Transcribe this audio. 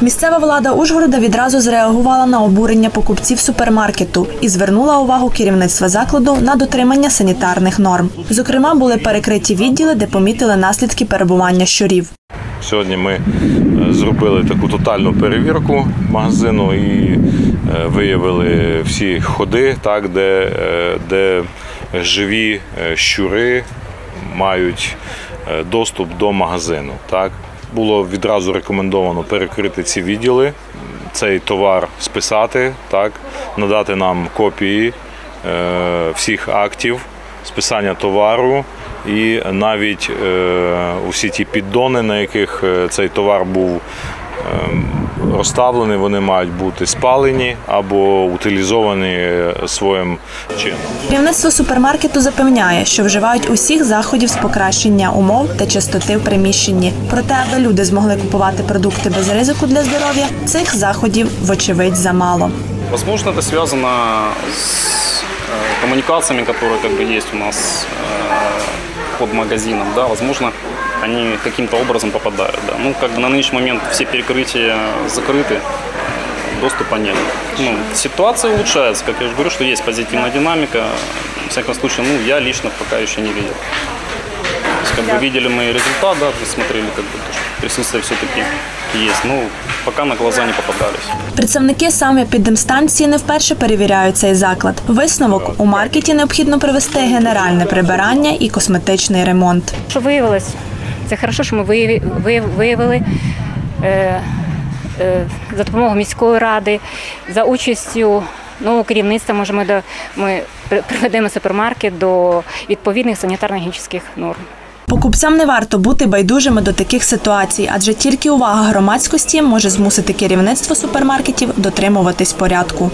Місцева влада Ужгорода відразу зреагувала на обурення покупців супермаркету і звернула увагу керівництва закладу на дотримання санітарних норм. Зокрема, були перекриті відділи, де помітили наслідки перебування щурів. Сьогодні ми е, зробили таку тотальну перевірку магазину і е, виявили всі ходи, так, де, е, де живі щури мають доступ до магазину. Так. Було відразу рекомендовано перекрити ці відділи, цей товар списати, так, надати нам копії е, всіх актів списання товару і навіть е, усі ті піддони, на яких е, цей товар був ем, розставлений, вони мають бути спалені або утилізовані е, своїм чином. Керівництво супермаркету запевняє, що вживають усіх заходів з покращення умов та чистоти в приміщенні. Проте, аби люди змогли купувати продукти без ризику для здоров'я, цих заходів вочевидь замало. Возможно, это связано с э, коммуникациями, которые как бы есть у нас э, под магазином, да, возможно, они каким-то образом попадают, да. Ну, как бы на нынешний момент все перекрытия закрыты, доступа нет. Ну, ситуация улучшается, как я же говорю, что есть позитивная динамика. В всяком случае, ну, я лично пока еще не видел. То есть, как бы видели мы результат, да, посмотрели, как бы, то, что присутствие все-таки есть. Ну, пока на глаза не попадались. Представники саме підемстанції не вперше перевіряють цей заклад. Висновок у маркеті необхідно провести генеральне прибирання і косметичний ремонт. Що виявилось? Це хорошо, що ми вияві- вияв- виявили е, е, за допомогою міської ради, за участю нового керівництва. Може, ми, до, ми при- приведемо супермаркет до відповідних санітарно-гігієнічних норм. Покупцям не варто бути байдужими до таких ситуацій, адже тільки увага громадськості може змусити керівництво супермаркетів дотримуватись порядку.